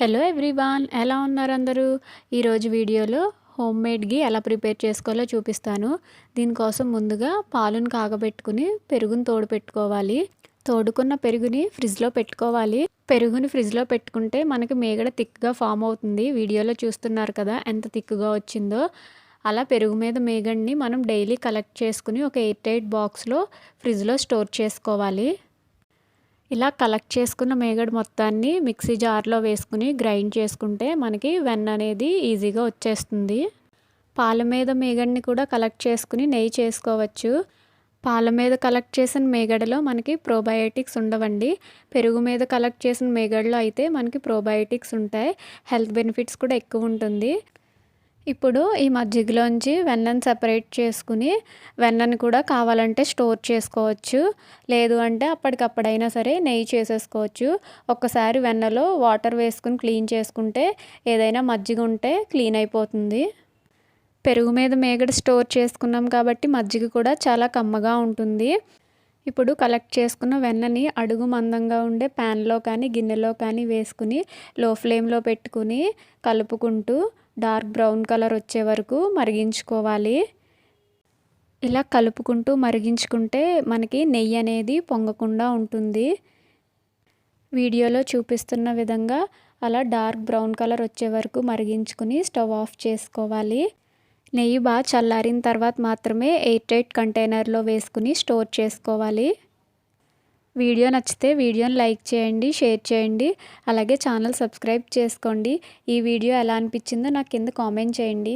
Hello everyone ఎలా ఉన్నారు అందరూ? ఈరోజు వీడియోలో హోమ్మేడ్కి ఎలా ప్రిపేర్ చేసుకోవాలో చూపిస్తాను. దీనికోసం ముందుగా పాలను కాగబెట్టుకుని పెరుగుని తోడు పెట్టుకోవాలి. తోడుకున్న పెరుగుని ఫ్రిడ్జ్లో పెట్టుకోవాలి. పెరుగుని ఫ్రిడ్జ్లో పెట్టుకుంటే మనకి మేగడ థిక్గా ఫామ్ అవుతుంది. వీడియోలో చూస్తున్నారు కదా ఎంత థిక్గా వచ్చిందో. అలా పెరుగు మీద మేగడ్ని మనం డైలీ కలెక్ట్ చేసుకుని ఒక ఎయిట్ ఎయిట్ బాక్స్లో ఫ్రిడ్జ్లో స్టోర్ చేసుకోవాలి. ఇలా కలెక్ట్ చేసుకున్న మేగడ మొత్తాన్ని మిక్సీ జార్లో వేసుకుని గ్రైండ్ చేసుకుంటే మనకి వెన్న అనేది ఈజీగా వచ్చేస్తుంది. పాల మీద మేగడిని కూడా కలెక్ట్ చేసుకుని నెయ్యి చేసుకోవచ్చు. పాల మీద కలెక్ట్ చేసిన మేగడలో మనకి ప్రోబయోటిక్స్ ఉండవండి. పెరుగు మీద కలెక్ట్ చేసిన మేగడలో అయితే మనకి ప్రోబయోటిక్స్ ఉంటాయి. హెల్త్ బెనిఫిట్స్ కూడా ఎక్కువ ఉంటుంది. ఇప్పుడు ఈ మజ్జిగలోంచి వెన్నను సపరేట్ చేసుకుని వెన్నను కూడా కావాలంటే స్టోర్ చేసుకోవచ్చు. లేదు అంటే అప్పటికప్పుడైనా సరే నెయ్యి చేసేసుకోవచ్చు. ఒక్కసారి వెన్నలో వాటర్ వేసుకుని క్లీన్ చేసుకుంటే ఏదైనా మజ్జిగ ఉంటే క్లీన్ అయిపోతుంది. పెరుగు మీద మేగడ స్టోర్ చేసుకున్నాం కాబట్టి మజ్జిగ కూడా చాలా కమ్మగా ఉంటుంది. ఇప్పుడు కలెక్ట్ చేసుకున్న వెన్నని అడుగు మందంగా ఉండే ప్యాన్లో కానీ గిన్నెలో కానీ వేసుకుని లో ఫ్లేమ్లో పెట్టుకుని కలుపుకుంటూ డార్క్ బ్రౌన్ కలర్ వచ్చే వరకు మరిగించుకోవాలి. ఇలా కలుపుకుంటూ మరిగించుకుంటే మనకి నెయ్యి అనేది పొంగకుండా ఉంటుంది. వీడియోలో చూపిస్తున్న విధంగా అలా డార్క్ బ్రౌన్ కలర్ వచ్చే వరకు మరిగించుకుని స్టవ్ ఆఫ్ చేసుకోవాలి. నెయ్యి బాగా చల్లారిన తర్వాత మాత్రమే ఎయిట్ ఎయిట్ కంటైనర్లో వేసుకుని స్టోర్ చేసుకోవాలి. వీడియో నచ్చితే వీడియోని లైక్ చేయండి షేర్ చేయండి అలాగే ఛానల్ సబ్స్క్రైబ్ చేసుకోండి. ఈ వీడియో ఎలా అనిపించిందో నాకు కింద కామెంట్ చేయండి.